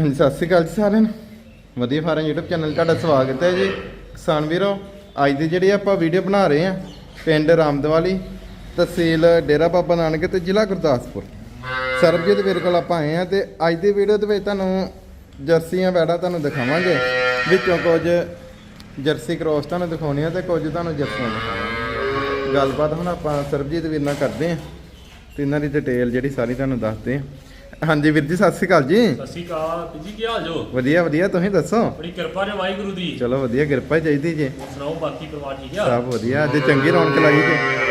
ਹਾਂਜੀ, ਸਤਿ ਸ਼੍ਰੀ ਅਕਾਲ ਜੀ ਸਾਰਿਆਂ ਨੂੰ। ਵਧੀਆ ਫਾਰਮ YouTube ਚੈਨਲ ਤੁਹਾਡਾ ਸਵਾਗਤ ਹੈ ਜੀ। ਕਿਸਾਨ ਵੀਰੋ, ਅੱਜ ਦੀ ਜਿਹੜੀ ਆਪਾਂ ਵੀਡੀਓ ਬਣਾ ਰਹੇ ਹਾਂ, ਪਿੰਡ ਰਾਮਦਵਾਲੀ, ਤਹਿਸੀਲ ਡੇਰਾ ਬਾਬਾ ਨਾਨਕ ਤੇ ਜ਼ਿਲ੍ਹਾ ਗੁਰਦਾਸਪੁਰ। ਸਰਬਜੀਤ ਵੀਰ ਕੋਲ ਆਪਾਂ ਆਏ ਹਾਂ ਤੇ ਅੱਜ ਦੀ ਵੀਡੀਓ ਦੇ ਵਿੱਚ ਤੁਹਾਨੂੰ ਜਰਸੀਆਂ, ਵੈੜਾ ਤੁਹਾਨੂੰ ਦਿਖਾਵਾਂਗੇ। ਵਿੱਚੋਂ ਕੁਝ ਜਰਸੀ ਕ੍ਰੋਸ ਤੁਹਾਨੂੰ ਦਿਖਾਉਣੀਆਂ ਤੇ ਕੁਝ ਤੁਹਾਨੂੰ ਜਰਸੀਆਂ ਦਿਖਾਵਾਂਗੇ। ਗੱਲਬਾਤ ਹੁਣ ਆਪਾਂ ਸਰਬਜੀਤ ਵੀਰ ਨਾਲ ਕਰਦੇ ਹਾਂ ਤੇ ਇਹਨਾਂ ਦੀ ਡਿਟੇਲ ਜਿਹੜੀ ਸਾਰੀ ਤੁਹਾਨੂੰ ਦੱਸਦੇ ਹਾਂ। ਹਾਂਜੀ ਵੀਰ ਜੀ ਸਤਿ ਸ਼੍ਰੀ ਅਕਾਲ ਜੀ। ਸਤਿ ਸ਼੍ਰੀ ਅਕਾਲ। ਤੇ ਜੀ ਕੀ ਹਾਲ ਜੋ? ਵਧੀਆ ਵਧੀਆ ਤੁਸੀਂ ਦੱਸੋ? ਬੜੀ ਕਿਰਪਾ ਨੇ ਵਾਹਿਗੁਰੂ ਦੀ। ਚਲੋ ਵਧੀਆ ਕਿਰਪਾ ਹੀ ਚਾਹੀਦੀ ਜੀ। ਸੁਣਾਓ ਬਾਕੀ ਪਰਿਵਾਰ ਠੀਕ ਆ? ਸਭ ਵਧੀਆ ਅੱਜ ਚੰਗੀ ਰੌਣਕ ਲਾਈ ਜੀ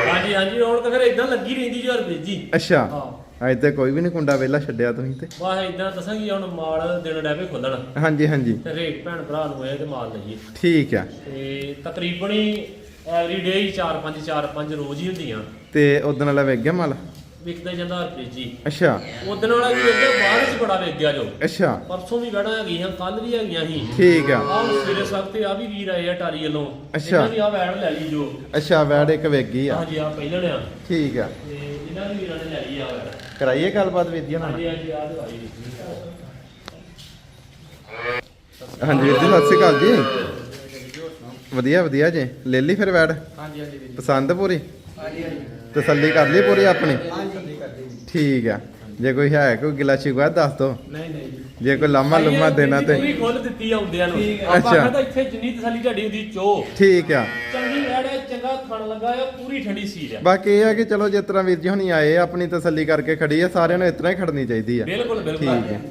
ਹਾਂਜੀ ਹਾਂਜੀ ਤਾਂ ਫਿਰ ਇਦਾਂ ਲੱਗੀ ਰਹਿੰਦੀ ਜੀ ਹਰਪ੍ਰੀਤ ਜੀ। ਅੱਛਾ ਹਾਂ। ਅੱਜ ਤੇ ਕੋਈ ਵੀ ਨਹੀਂ ਕੁੰਡਾ ਵੇਲਾ ਛੱਡਿਆ ਤੁਸੀਂ ਤੇ। ਵਾਹ ਇਦਾਂ ਦੱਸਾਂਗੀ ਹੁਣ ਮਾਲ ਦਿਨ ਡੈਵੇ ਖੋਲਣ। ਹਾਂਜੀ ਹਾਂਜੀ। ਤੇ ਰੇਟ ਭੈਣ ਭਰਾ ਨੂੰ ਹੋਏ ਤੇ ਮਾਲ ਲਈਏ। ਠੀਕ ਆ। ਤੇ ਤਕਰੀਬਨ ਹੀ ਐਵਰੀ ਡੇ ਹੀ 4 5 4 5 ਰੋਜ਼ ਹੀ ਹੁੰਦੀਆਂ। ਤੇ ਉਦੋਂ ਵਾਲਾ ਵੇਖ ਗਿਆ ਮਾਲ? ਵਿਕਦਾ ਜਾਂਦਾ ਹਰਪ੍ਰੀਤ ਜੀ। ਅੱਛਾ। ਉਦਣ ਵਾਲਾ ਵੀ ਵੇਖਿਆ ਬਾਹਰ ਚ ਬੜਾ ਵੇਚ ਗਿਆ ਜੋ। ਅੱਛਾ। ਪਰਸੋਂ ਵੀ ਵੜਾ ਹੈਗੀਆਂ ਕੱਲ ਵੀ ਹੈਗੀਆਂ ਸੀ। ਠੀਕ ਆ। ਆਹ ਸਵੇਰੇ ਸਵਖਤੇ ਆ ਵੀ ਵੀਰ ਆਏ ਆ ਟਾਰੀ ਵੱਲੋਂ। ਅੱਛਾ। ਇਹਨਾਂ ਦੀ ਆ ਵੈਣ ਲੈ ਲਈ ਜੋ। ਅੱਛਾ ਵੈੜ ਇੱਕ ਵੇਖ ਗਈ ਆ। ਹਾਂਜੀ ਆ ਪਹਿਲਣ ਆ। ਠੀਕ ਆ। ਤੇ ਇਹਨਾਂ ਦੀ ਵੀਰਾਂ ਨੇ ਲੈ ਲਈ ਆ ਕਰਾਈਏ ਗੱਲਬਾਤ ਉਹਨਾਂ ਨਾਲ? ਹਾਂਜੀ ਹਾਂਜੀ ਆ ਦਵਾਈ ਹਾਂਜੀ ਵੀਰ ਜੀ ਸਤਿ ਸ਼੍ਰੀ ਅਕਾਲ ਜੀ। ਵਧੀਆ ਵਧੀਆ ਜੀ। ਲੈ ਲਈ ਫਿਰ ਵੈੜ? ਹਾਂਜੀ ਹਾਂਜੀ ਵੀਰ ਜੀ। ਪਸੰਦ ਪੂਰੀ? ਹਾਂਜੀ ਹਾਂਜੀ। ਤਸੱਲੀ ਕਰ ਲਈ ਪੂਰੀ ਆਪਣੀ? ਹਾਂਜੀ ਠੀਕ ਆ। ਜੇ ਕੋਈ ਹੈ ਕੋਈ ਗਿਲਾ ਸ਼ਿਕਵਾ ਦੱਸ ਦੋ। ਨਹੀਂ ਨਹੀਂ ਜੀ। ਕੋਈ ਲਾਮਾ ਲੁਮਾ ਦੇਣਾ ਤੇ ਪੂਰੀ ਖੁੱਲ ਦਿੱਤੀ ਆਉਂਦਿਆਂ ਨੂੰ। ਆਪਾਂ ਅੱਛਾ। ਕਹਿੰਦਾ ਇੱਥੇ ਜਿੰਨੀ ਤਸੱਲੀ ਢੱਡੀ ਹੁੰਦੀ ਚੋ। ਠੀਕ ਆ। ਚੰਗੀ ਐੜੇ ਚੰਗਾ ਖਾਣ ਲੱਗਾ ਆ ਪੂਰੀ ਠੰਡੀ ਸੀਰ ਆ। ਬਾਕੀ ਇਹ ਆ ਕਿ ਚਲੋ ਜਿਸ ਤਰ੍ਹਾਂ ਵੀਰ ਜੀ ਹੁਣੀ ਆਏ ਆ, ਆਪਣੀ ਤਸੱਲੀ ਕਰਕੇ ਖੜੀ ਆ ਸਾਰਿਆਂ ਨੂੰ ਇਸ ਤਰ੍ਹਾਂ ਹੀ ਖੜਨੀ ਚਾਹੀਦੀ ਆ। ਬਿਲਕੁਲ ਬਿਲਕੁਲ। ਠੀਕ ਹੈ।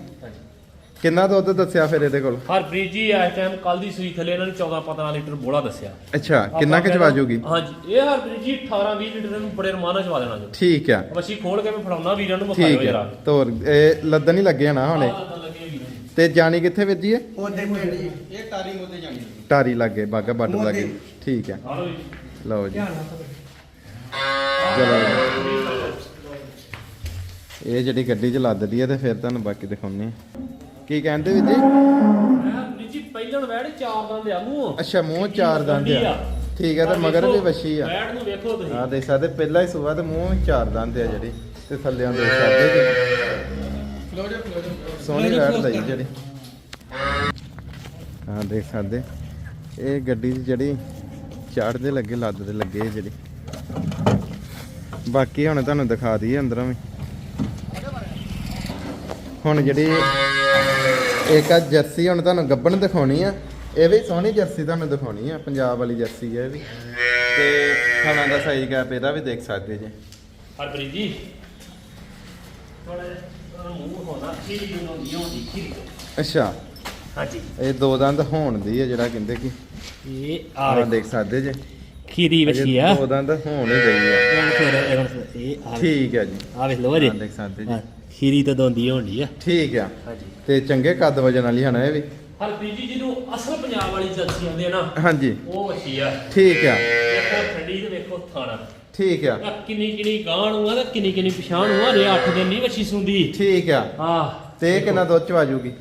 ਕਿੰਨਾ ਦੁੱਧ ਦੱਸਿਆ ਫਿਰ ਇਹਦੇ ਕੋਲ? ਹਰਪ੍ਰੀਤ ਜੀ ਇਸ ਟਾਈਮ ਕੱਲ ਦੀ ਸੂਈ ਥੱਲੇ ਇਹਨਾਂ ਨੇ 14 15 ਲੀਟਰ ਬੋਲਾ ਦੱਸਿਆ। ਅੱਛਾ ਕਿੰਨਾ ਕਿ ਚਵਾ ਜੂਗੀ? ਹਾਂਜੀ ਇਹ ਹਰਪ੍ਰੀਤ ਜੀ 18 20 ਲੀਟਰ ਨੂੰ ਬੜੇ ਰਮਾਨਾ ਚਵਾ ਦੇਣਾ ਜੋ। ਠੀਕ ਆ। ਮੱਛੀ ਖੋਲ ਕੇ ਮੈਂ ਫੜਾਉਣਾ ਵੀਰਾਂ ਨੂੰ ਵਿਖਾਇਓ ਠੀਕ ਜਰਾ। ਤੋਰ ਇਹ ਲੱਦਣ ਹੀ ਲੱਗੇ ਨਾ ਹੁਣੇ। ਤੇ ਜਾਣੀ ਕਿੱਥੇ ਵੀਰ ਜੀ ਇਹ? ਉਹਦੇ ਪਿੰਡ ਜੀ ਇਹ ਟਾਰੀ ਮੋਦੇ ਜਾਣੀ ਟਾਰੀ ਲੱਗੇ ਬਾਗਾ ਮੋਦੀ। ਲੱਗੇ। ਠੀਕ ਆ। ਲਓ ਜੀ। ਧਿਆਨ ਨਾਲ ਚਲੋ। ਇਹ ਜਿਹੜੀ ਗੱਡੀ ਚ ਲੱਦਦੀ ਆ ਤੇ ਫਿਰ ਤੁਹਾਨੂੰ ਬਾਕੀ ਦਿਖਾਉਣੇ ਆ। ਕੀ ਕਹਿੰਦੇ ਵੀਰ ਜੀ? ਹਰਪ੍ਰੀਤ ਜੀ ਪਹਿਲਣ ਵੈੜ ਚਾਰ ਦੰਦ ਆ ਮੂੰਹ। ਅੱਛਾ ਮੂੰਹ ਚਾਰ ਦੰਦ ਆ। ਠੀਕ ਆ ਤੇ ਮਗਰ ਵੀ ਵੱਛੀ ਆ। ਵੈੜ ਨੂੰ ਵੇਖੋ ਤੁਸੀਂ। ਆ ਦੇਖ ਸਕਦੇ ਪਹਿਲਾ ਹੀ ਸੁਬਾ ਤੇ ਮੂੰਹ ਚਾਰ ਦੰਦ ਆ ਜਿਹੜੀ ਤੇ ਥੱਲਿਆਂ ਦੇ ਸਕਦੇ ਜੀ ਸੋਹਣੀ ਵੈਟ ਲਈ ਜਿਹੜੀ। ਹਾਂ ਦੇਖ ਸਕਦੇ ਇਹ ਗੱਡੀ 'ਚ ਜਿਹੜੀ ਚੜ੍ਹਦੇ ਲੱਗੇ ਲੱਦਦੇ ਲੱਗੇ ਇਹ ਜਿਹੜੀ। ਬਾਕੀ ਹੁਣ ਤੁਹਾਨੂੰ ਦਿਖਾ ਦਈਏ ਅੰਦਰੋਂ ਵੀ। ਹੁਣ ਜਿਹੜੀ ਇੱਕ ਆ ਜਰਸੀ ਹੁਣ ਤੁਹਾਨੂੰ ਗੱਬਣ ਦਿਖਾਉਣੀ ਆ। ਇਹ ਵੀ ਸੋਹਣੀ ਜਰਸੀ ਤੁਹਾਨੂੰ ਦਿਖਾਉਣੀ ਆ ਪੰਜਾਬ ਵਾਲੀ ਜਰਸੀ ਹੈ ਇਹ ਵੀ। ਤੇ ਖਾਣਾ ਦਾ ਸਾਈਜ਼ ਗੈਪ ਇਹਦਾ ਵੀ ਦੇਖ ਸਕਦੇ ਜੀ। ਹਰਪ੍ਰੀਤ ਜੀ ਥੋੜਾ ਜਿਹਾ ਮੂੰਹ ਹੋਣਾ ਅੱਛਾ। ਹਾਂਜੀ। ਇਹ ਦੋ ਦੰਦ ਹੋਣ ਦੀ ਹੈ ਜਿਹੜਾ ਕਹਿੰਦੇ ਕਿ ਇਹ ਆਹ ਦੇਖ ਸਕਦੇ ਜੇ। ਖੀਰੀ ਵੱਛੀ ਆ। ਦੋ ਦੰਦ ਹੋਣ ਹੀ ਗਈ ਆ ਇਹ ਆ ਠੀਕ ਹੈ ਜੀ। ਆ ਵੇਖ ਲਓ ਜੀ ਦੇਖ ਸਕਦੇ ਜੀ। ਖੀਰੀ ਤਾਂ ਦੋਂਦੀ ਹੋਣੀ ਆ। ਠੀਕ ਆ। ਹਾਂਜੀ। ਤੇ ਚੰਗੇ ਕੱਦ ਵਜਨ ਵਾਲੀ ਹਨਾ ਇਹ ਵੀ। ਹਰਪ੍ਰੀਤ ਜੀ ਜਿਹਨੂੰ ਅਸਲ ਪੰਜਾਬ ਵਾਲੀ ਜਲਸੀ ਆਉਂਦੇ ਆ ਨਾ ਹਾਂਜੀ। ਉਹ ਵੱਛੀ ਆ। ਠੀਕ ਆ। ਵੇਖੋ ਠੰਡੀ ਤੇ ਵੇਖੋ ਥਾਣਾ। ਠੀਕ ਆ। ਆ ਕਿੰਨੀ ਕਿੰਨੀ ਗਾਂ ਨੂੰ ਆ ਤੇ ਕਿੰਨੀ ਕਿੰਨੀ ਪਛਾਣ ਨੂੰ ਆ ਰੇ 8 ਦਿਨ ਨਹੀਂ ਵੱਛੀ ਸੁੰਦੀ। ਠੀਕ ਆ। ਆ ਤੇ ਇਹ ਕਿੰਨਾ ਦੁੱਧ ਚ ਆਜੂਗੀ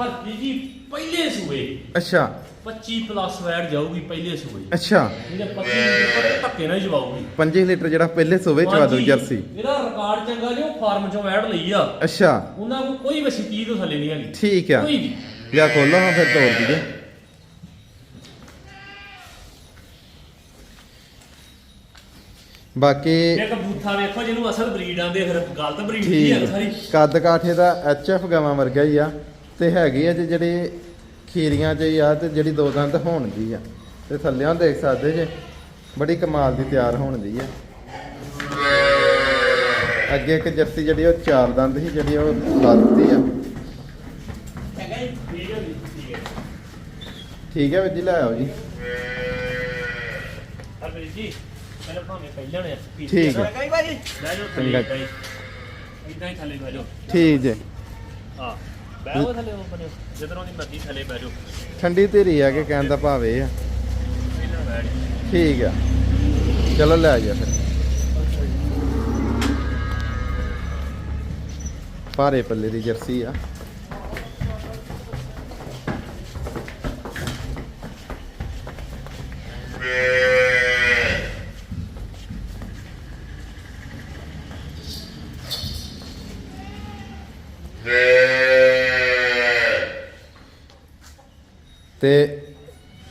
ਹਰਪ੍ਰੀਤ ਜੀ? ਪਹਿਲੇ ਸੂਏ। ਅੱਛਾ। 25 ਪਲੱਸ ਵੈਟ ਜਾਊਗੀ ਪਹਿਲੇ ਸੂਏ। ਅੱਛਾ। ਇਹਦੇ 25 ਲੀਟਰ ਧੱਕੇ ਨਾਲ ਹੀ ਜਵਾਊਗੀ। 5 ਲੀਟਰ ਜਿਹੜਾ ਪਹਿਲੇ ਸੂਬੇ ਚ ਆਦੂ ਹਾਂਜੀ, ਜਰਸੀ। ਇਹਦਾ ਰਿਕਾਰਡ ਚੰਗਾ ਜੋ ਫਾਰਮ ਚੋਂ ਵੈਟ ਲਈ ਆ। ਅੱਛਾ। ਉਹਨਾਂ ਕੋਲ ਕੋਈ ਵਸੀ ਚੀਜ਼ ਤੋਂ ਥੱਲੇ ਨਹੀਂ ਹੈਗੀ। ਠੀਕ ਆ। ਕੋਈ ਵੀ। ਲਿਆ ਖੋਲੋ ਹਾਂ ਫਿਰ ਤੋੜ ਦਈਏ। ਬਾਕੀ ਇੱਕ ਬੂਥਾ ਵੇਖੋ ਜਿਹਨੂੰ ਅਸਲ ਬਰੀਡ ਆਂਦੇ ਫਿਰ ਗਲਤ ਬਰੀਡ ਹੀ ਆ ਸਾਰੀ। ਕੱਦ ਕਾਠੇ ਦਾ ਐਫ ਗਾਵਾਂ ਵਰਗਾ ਹੀ ਆ। ਤੇ ਹੈਗੀ ਆ ਜੀ ਜਿਹੜੀ ਖੀਰੀਆਂ ਚ ਆ ਤੇ ਜਿਹੜੀ ਦੋ ਦੰਦ ਹੋਣ ਦੀ ਆ ਤੇ ਥੱਲਿਆਂ ਦੇਖ ਸਕਦੇ ਜੇ ਬੜੀ ਕਮਾਲ ਦੀ ਤਿਆਰ ਹੋਣ ਦੀ ਆ। ਅੱਗੇ ਇੱਕ ਜਰਸੀ ਜਿਹੜੀ ਉਹ ਚਾਰ ਦੰਦ ਸੀ ਜਿਹੜੀ ਉਹ ਲੱਦਦੀ ਆ। ਠੀਕ ਹੈ ਜੀ ਠੀਕ ਹੈ ਠੀਕ ਹੈ ਵੀਰ ਜੀ ਲੈ ਆਓ ਜੀ। ਹਰਪ੍ਰੀਤ ਜੀ ਪਹਿਲਾਂ ਭਾਵੇਂ ਪਹਿਲਾਂ ਨੇ ਠੀਕ ਹੈ ਚੰਗਾ। ਥੱਲੇ ਇਦਾਂ ਹੀ ਥੱਲੇ ਬਹਿ ਜਾਓ। ਠੀਕ ਜੇ। ਹਾਂ। ਬਹਿਓ ਥੱਲੇ ਉਹ ਬਣੇ ਜਿੱਧਰੋਂ ਦੀ ਮਰਜ਼ੀ ਥੱਲੇ ਬਹਿ ਜਾਓ। ਠੰਡੀ ਧੀਰੀ ਆ ਕੇ ਕਹਿਣ ਦਾ ਭਾਵ ਇਹ ਆ। ਪਹਿਲਾਂ ਬੈਠ ਠੀਕ ਆ। ਚਲੋ ਲੈ ਜਾ ਫਿਰ। ਭਾਰੇ ਪੱਲੇ ਦੀ ਜਰਸੀ ਆ। ਤੇ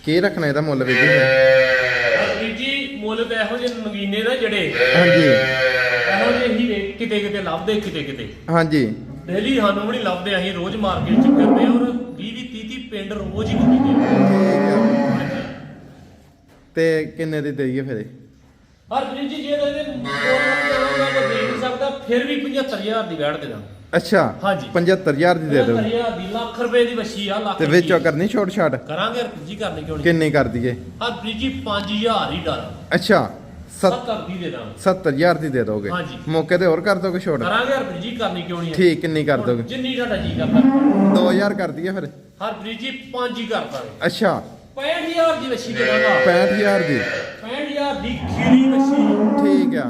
ਕੀ ਰੱਖਣਾ ਇਹਦਾ ਮੁੱਲ ਵੀਰ ਜੀ? ਫਿਰ? ਵੀਰ ਜੀ ਮੁੱਲ ਤਾਂ ਇਹੋ ਜਿਹੇ ਨਗੀਨੇ ਨਾ ਜਿਹੜੇ ਹਾਂਜੀ। ਇਹੋ ਜਿਹੇ ਹੀ ਵੇ- ਕਿਤੇ ਕਿਤੇ ਲੱਭਦੇ ਕਿਤੇ ਕਿਤੇ। ਹਾਂਜੀ। ਡੇਲੀ ਸਾਨੂੰ ਵੀ ਨਹੀਂ ਲੱਭਦੇ ਅਸੀਂ ਰੋਜ਼ ਮਾਰਕੀਟ ਚ ਫਿਰਦੇ ਹਾਂ ਔਰ 20 20 30 30 ਪਿੰਡ ਰੋਜ਼ ਹੀ ਘੁੰਮੀਦੇ ਠੀਕ ਆ। ਹਾਂਜੀ। ਤੇ ਕਿੰਨੇ ਦੀ ਦੇਈਏ ਫਿਰ ਇਹ? ਫਿਰ ਵੀ 75000 ਦੀ ਵੈਟ ਦੇ ਦਾਂ ਅੱਛਾ ਹਾਂਜੀ। 75000 ਦੀ ਦੇ ਦਿਓ। 75000 ਦੀ ਲੱਖ ਰੁਪਏ ਦੀ ਵਸ਼ੀ ਆ ਲੱਖ ਤੇ ਵਿੱਚੋਂ। ਕਰਨੀ ਛੋਟ ਛਾਟ? ਕਰਾਂਗੇ ਜੀ ਕਰਨੀ ਕਿਉਂ ਨਹੀਂ ਕਿੰਨੀ ਕਰ ਦਈਏ? ਵੀਰ ਜੀ 5000 ਹੀ ਡਾਲ ਅੱਛਾ 7 70 ਦੀ ਦੇ ਦਾਂ 70000 ਦੀ ਦੇ ਦੋਗੇ। ਹਾਂਜੀ। ਮੌਕੇ ਤੇ ਹੋਰ ਕਰ ਦੋਗੇ ਛੋਟ? ਕਰਾਂਗੇ ਹਰ ਵੀਰ ਜੀ ਕਰਨੀ ਕਿਉਂ ਨਹੀਂ? ਠੀਕ ਕਿੰਨੀ ਕਰ ਦੋਗੇ? ਜਿੰਨੀ ਤੁਹਾਡਾ ਜੀ ਕਰਦਾ। 2000 ਕਰ ਦਈਏ ਫਿਰ। ਹਰ ਵੀਰ ਜੀ 5 ਹੀ ਕਰਦਾ ਅੱਛਾ। 65000 ਦੀ ਵਸ਼ੀ ਦੇ ਦਾਂਗਾ। 65000 ਦੀ। 65000 ਦੀ ਖੀਰੀ ਵਸ਼ੀ ਠੀਕ ਆ।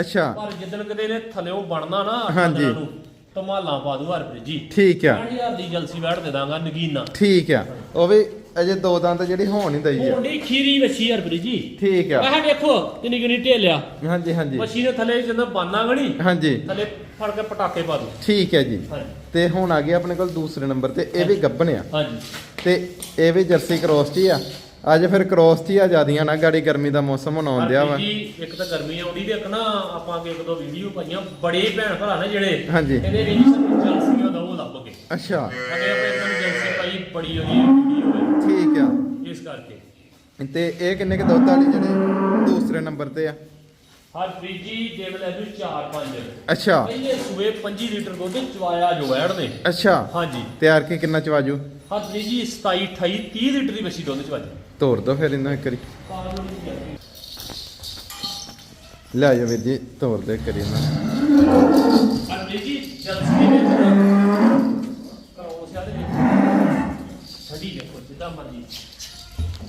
ਅੱਛਾ। ਪਰ ਜਿੱਦਣ ਕਦੇ ਨੇ ਥੱਲਿਓਂ ਬਣਨਾ ਨਾ ਹਾਂਜੀ। ਬੰਦਿਆਂ ਨੂੰ, ਧਮਾਲਾਂ ਪਾ ਦੂ ਹਰਪ੍ਰੀਤ ਜੀ। ਠੀਕ ਆ। 60000 ਦੀ ਜਲਸੀ ਬੈਠ ਦੇ ਦਾਂਗਾ ਨਗੀਨਾ। ਠੀਕ ਆ। ਉਹ ਵੀ ਅਜੇ ਦੋ ਦੰਦ ਜਿਹੜੀ ਹੋਣ ਹੀ ਦਈ ਆ। ਹੁੰਡੀ ਖੀਰੀ ਵਛੀ ਹਰਪ੍ਰੀਤ ਜੀ। ਠੀਕ ਆ। ਆਹ ਵੇਖੋ ਕਿੰਨੀ ਕਿੰਨੀ ਢੇਲਿਆ। ਹਾਂਜੀ ਹਾਂਜੀ। ਵਛੀ ਨੇ ਥੱਲੇ ਜਦੋਂ ਬਾਨਾ ਗਣੀ ਹਾਂਜੀ। ਥੱਲੇ ਫੜ ਕੇ ਪਟਾਕੇ ਪਾ ਦੂ। ਠੀਕ ਹੈ ਜੀ। ਹਾਂਜੀ। ਤੇ ਹੁਣ ਆ ਗਿਆ ਆਪਣੇ ਕੋਲ ਦੂਸਰੇ ਨੰਬਰ ਤੇ ਇਹ ਵੀ ਗੱਬਨ ਆ। ਹਾਂਜੀ। ਤੇ ਇਹ ਵੀ ਜਰਸੀ ਕ੍ਰੋਸ 'ਚ ਹੀ ਆ। ਅੱਜ ਫਿਰ ਕ੍ਰੋਸ ਹੀ ਆ ਜਿਆਦੀਆਂ ਨਾ ਗਾੜੀ ਗਰਮੀ ਦਾ ਮੌਸਮ ਹੁਣ ਆਉਣ ਡਿਆ ਵਾ। ਜੀ ਇੱਕ ਤਾਂ ਗਰਮੀ ਆਉਂਦੀ ਤੇ ਇੱਕ ਨਾ ਆਪਾਂ ਅੱਗੇ ਇੱਕ ਦੋ ਵੀਡੀਓ ਪਾਈਆਂ ਬੜੇ ਭੈਣ ਭਰਾ ਨੇ ਜਿਹੜੇ। ਹਾਂਜੀ। ਕਹਿੰਦੇ ਵੀ ਜੀ ਸਾਨੂੰ ਜਲਸੀਆਂ ਦਾ ਉਹ ਲੱਭ ਕੇ ਅੱਛਾ। ਅਗੇ ਆਪਾਂ ਇਹਨਾਂ ਨੂੰ ਜਲਸੀ ਪਾਈ ਬੜੀ ਉਹਦੀ ਵੀਡੀਓ ਹੈ। ਠੀਕ ਆ। ਇਸ ਕਰਕੇ। ਤੇ ਇਹ ਕਿੰਨੇ ਕੁ ਦੁੱਧ ਵਾਲੀ ਜਿਹੜੇ ਦੂਸਰੇ ਨੰਬਰ ਤੇ ਆ? ਹਰਪ੍ਰੀਤ ਜੀ ਦੇਵ ਲੈ ਜੂ 4 5 ਅੱਛਾ। ਪਹਿਲੇ ਸੂਏ 25 ਲੀਟਰ ਦੁੱਧ ਚਵਾਇਆ ਜੋ ਵੈੜ ਨੇ। ਅੱਛਾ। ਹਾਂਜੀ। ਤਿਆਰ ਕੇ ਕਿੰਨਾ ਚਵਾਜੂ? ਹਰਪ੍ਰੀਤ ਜੀ 27 28 30 ਲੀਟਰ ਦੀ ਵਸ਼ੀ ਦੁੱਧ ਚਵਾਜੀ ਤੋੜ ਦੋ ਫਿਰ ਇਹਨਾਂ ਇੱਕ ਵਾਰੀ। ਲੈ ਜਾ ਵੀਰ ਜੀ ਤੋੜ ਦੇ ਕਰੀ ਇਹਨਾਂ ਹਰਪ੍ਰੀਤ ਜੀ ਜਲਸੀ ਦੇ ਵਿੱਚ ਕਰੋ ਸਿਆ ਦੇ ਵਿੱਚ ਠੰਡੀ ਦੇਖੋ ਜਿੱਦਾਂ ਮਰਜ਼ੀ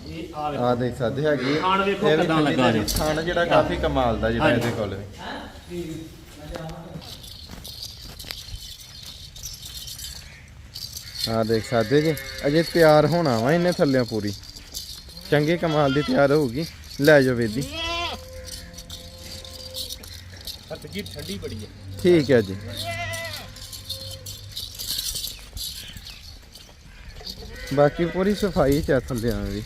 ਇਹ ਆ। ਦੇਖ ਸਕਦੇ ਹੈਗੀ ਖਾਣ ਵੇਖੋ ਕਿੱਦਾਂ ਲੱਗਾ ਦੇ ਜੀ। ਖਾਣ ਜਿਹੜਾ ਕਾਫੀ ਕਮਾਲ ਦਾ ਜਿਹੜਾ। ਇਹਦੇ ਕੋਲ ਵੀ। ਆ ਦੇਖ ਸਕਦੇ ਜੀ। ਅਜੇ ਤਿਆਰ ਹੋਣਾ ਵਾ ਇਹਨੇ ਥੱਲਿਆਂ ਪੂਰੀ। ਚੰਗੇ ਕਮਾਲ ਦੀ ਤਿਆਰ ਹੋਊਗੀ। ਲੈ ਜਾਓ ਵੀਰ ਜੀ ਹਰਪ੍ਰੀਤ ਜੀ ਠੰਡੀ ਬੜੀ ਹੈ। ਠੀਕ ਹੈ ਜੀ। ਬਾਕੀ ਪੂਰੀ ਸਫ਼ਾਈ ਚ ਆ ਥੱਲਿਆਂ ਦੀ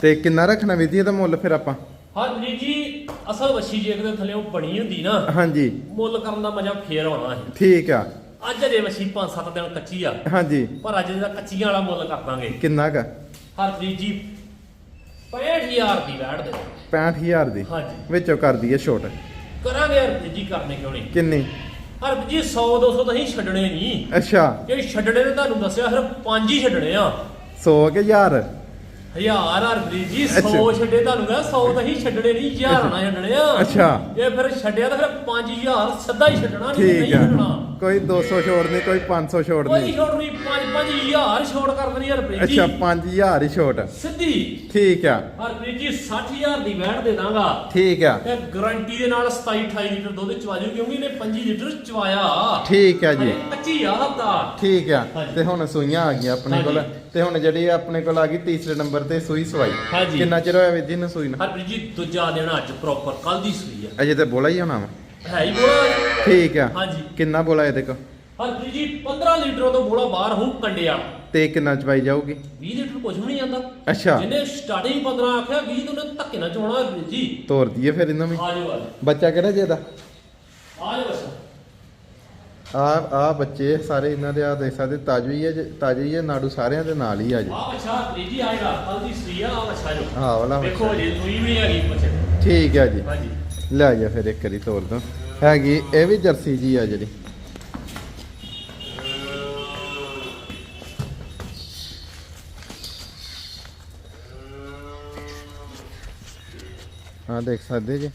ਤੇ ਕਿੰਨਾ ਰੱਖਣਾ ਵੀਰ ਜੀ ਇਹਦਾ ਮੁੱਲ ਫਿਰ ਆਪਾਂ? ਹਰਪ੍ਰੀਤ ਜੀ ਅਸਲ ਵਸ਼ੀ ਜੇ ਕਿਤੇ ਥੱਲੇ ਉਹ ਬਣੀ ਹੁੰਦੀ ਨਾ ਹਾਂਜੀ। ਮੁੱਲ ਕਰਨ ਦਾ ਮਜ਼ਾ ਫੇਰ ਆਉਣਾ ਸੀ ਠੀਕ ਆ। ਅੱਜ ਅਜੇ ਵਸ਼ੀ 5-7 ਦਿਨ ਕੱਚੀ ਆ। ਹਾਂਜੀ। ਪਰ ਅੱਜ ਦਾ ਕੱਚੀਆਂ ਵਾਲਾ ਮੁੱਲ ਕਰ ਦਾਂਗੇ। ਕਿੰਨਾ ਕਾ? ਹਰਪ੍ਰੀਤ ਜੀ 65000 ਦੀ ਵੈਟ ਦੇ। 65000 ਦੀ? ਹਾਂਜੀ। ਵਿੱਚੋਂ ਕਰ ਦਈਏ ਛੋਟ। ਕਰਾਂਗੇ ਹਰਪ੍ਰੀਤ ਜੀ ਕਰਨੇ ਕਿਉਂ ਨਹੀਂ? ਕਿੰਨੀ? ਹਰਪ੍ਰੀਤ ਜੀ 100 200 ਤਾਂ ਹੀ ਛੱਡਣੇ ਨਹੀਂ। ਅੱਛਾ। ਜੇ ਛੱਡਣੇ ਨੇ ਤੁਹਾਨੂੰ ਦੱਸਿਆ ਫਿਰ ਪੰਜ ਹੀ ਛੱਡਣੇ ਆ। 100 ਕੇ 1000 ਹਜ਼ਾਰ ਹਰਪ੍ਰੀਤ ਜੀ 100 ਅੱਛਾ। ਛੱਡੇ ਤੁਹਾਨੂੰ ਕਹਿੰਦਾ 100 ਤਾਂ ਹੀ ਛੱਡਣੇ ਨਹੀਂ ਹਜ਼ਾਰ ਨਾ ਛੱਡਣੇ ਆ। ਅੱਛਾ। ਜੇ ਫਿਰ ਛੱਡਿਆ ਤਾਂ ਫਿਰ 5000 ਸਿੱਧਾ ਹੀ ਛੱਡਣਾ ਨਹੀਂ ਛੱਡਣਾ। ਕੋਈ 200 ਛੋੜ ਨਹੀਂ ਕੋਈ 500 ਛੋੜ ਕੋਈ ਨਹੀਂ। ਛੋੜ ਨਹੀਂ 5 5000 ਛੋੜ ਕਰ ਦੇਣੀ ਹਰਪ੍ਰੀਤ ਜੀ ਅੱਛਾ 5000 ਹੀ ਛੋਟ। ਸਿੱਧੀ। ਠੀਕ ਆ। ਹਰਪ੍ਰੀਤ ਜੀ 60000 ਦੀ ਵੈਟ ਦੇ ਦਾਂਗਾ। ਠੀਕ ਆ। ਤੇ ਗਾਰੰਟੀ ਦੇ ਨਾਲ 27 28 ਲੀਟਰ ਦੁੱਧ ਚਵਾਜੂ ਕਿਉਂਕਿ ਇਹਨੇ 25 ਲੀਟਰ ਚਵਾਇਆ। ਠੀਕ ਆ ਜੀ। ਹਜੇ ਕੱਚੀ ਆ ਹਫਤਾ। ਠੀਕ ਆ। ਤੇ ਹੁਣ ਸੂਈਆਂ ਆ ਗਈਆਂ ਆਪਣੇ ਕੋਲ। ਤੇ ਹੁਣ ਜਿਹੜੀ ਆਪਣੇ ਕੋਲ ਆ ਗਈ ਤੀਸਰੇ ਨੰਬਰ ਤੇ ਸੂਈ ਸਵਾਈ। ਕਿੰਨਾ ਚਿਰ ਹੋਇਆ ਵੀਰ ਜੀ ਨੂੰ ਸੂਈ ਨੂੰ? ਹਰਪ੍ਰੀਤ ਜੀ ਦੂਜਾ ਦਿਨ ਅੱਜ ਪ੍ਰੋਪਰ ਕੱਲ ਦੀ ਸੂਈ ਆ। ਅਜੇ ਤੇ ਬੋਲਾ ਹੀ ਹੋਣਾ ਹੈ ਹੀ ਬੋਲਾ। ਠੀਕ ਆ। ਹਾਂਜੀ। ਕਿੰਨਾ ਬੋਲਾ ਇਹਦੇ ਕੋ ਹਰਪ੍ਰੀਤ ਜੀ 15 ਲੀਟਰ ਤੋਂ ਬੋਲਾ ਬਾਹਰ ਹੂੰ ਕੰਡਿਆ। ਤੇ ਕਿੰਨਾ ਚਵਾਈ ਜਾਊਗੀ? 20 ਲੀਟਰ ਕੁਝ ਵੀ ਨਹੀਂ ਜਾਂਦਾ ਅੱਛਾ। ਜਿਹਨੇ ਸਟਾਰਟਿੰਗ 15 ਆਖਿਆ 20 ਤੋਂ ਉਹਨੇ ਧੱਕੇ ਨਾਲ ਚੋਣਾ ਜੀ। ਤੋਰ ਦਈਏ ਫਿਰ ਇਹਨਾਂ ਵੀ। ਆ ਜਾਓ ਆ ਬੱਚਾ ਕਿਹੜਾ ਜੇ ਦਾ? ਜਾਓ ਆ ਜਾਓ ਬਸ ਆ ਆ ਬੱਚੇ ਸਾਰੇ ਇਹਨਾਂ ਦੇ ਆ ਦੇਖ ਸਕਦੇ ਤਾਜਵੀ ਹੈ ਤਾਜ਼ੀ ਹੈ ਨਾੜੂ ਸਾਰਿਆਂ ਦੇ ਨਾਲ ਹੀ ਆ ਜੀ। ਆ ਅੱਛਾ ਹਰਪ੍ਰੀਤ ਜੀ ਆਏਗਾ ਕੱਲ ਦੀ ਸੂਈ ਆ ਅੱਛਾ ਜੋ। ਆਹ ਵਾਲਾ ਦੇਖੋ ਬੱਚਾ। ਜੀ ਸੂਈ ਵੀ ਹੈਗੀ ਪੁੱਛੇ ਠੀਕ ਹੈ ਜੀ। ਹਾਂਜੀ। ਲੈ ਜਾ ਫਿਰ ਇੱਕ ਵਾਰੀ ਤੋਰ ਦੋ। ਹੈਗੀ ਇਹ ਵੀ ਜਰਸੀ ਜੀ ਆ ਜਿਹੜੀ। ਹਾਂ ਦੇਖ ਸਕਦੇ ਜੀ।